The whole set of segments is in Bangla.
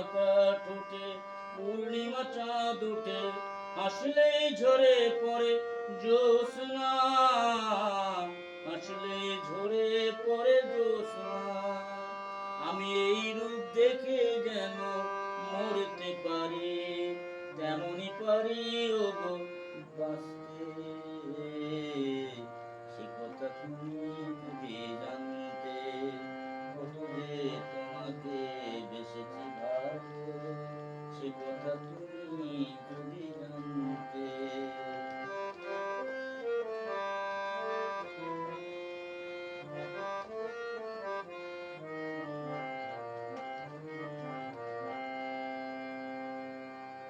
বাঁকা ঠোঁটে, পূর্ণিমা চাঁদ উঠে হাসলেই ঝরে পড়ে জ্যোৎস্না। হাসলে ঝরে পড়ে জ্যোৎস্না। আমি এই রূপ দেখে যেন মরতে পারি তেমনই পারি ও গো বাঁচতে। সে কথা তুমি যদি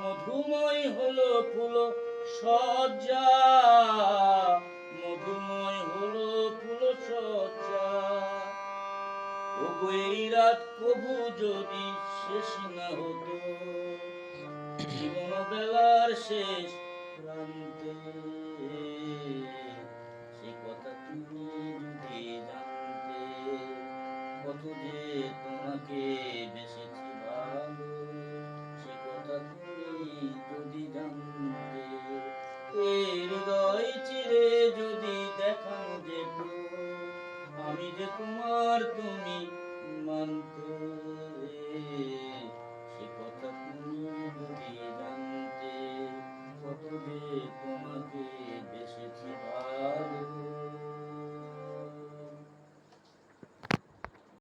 মধুময় হলো ফুল সজ্জা মধুময় হলো ফুল সজ্জা ওগো এই রাত প্রভু যদি শেষ না হতো জীবন বেলার শেষ প্রান্তে। সে কথা তুমি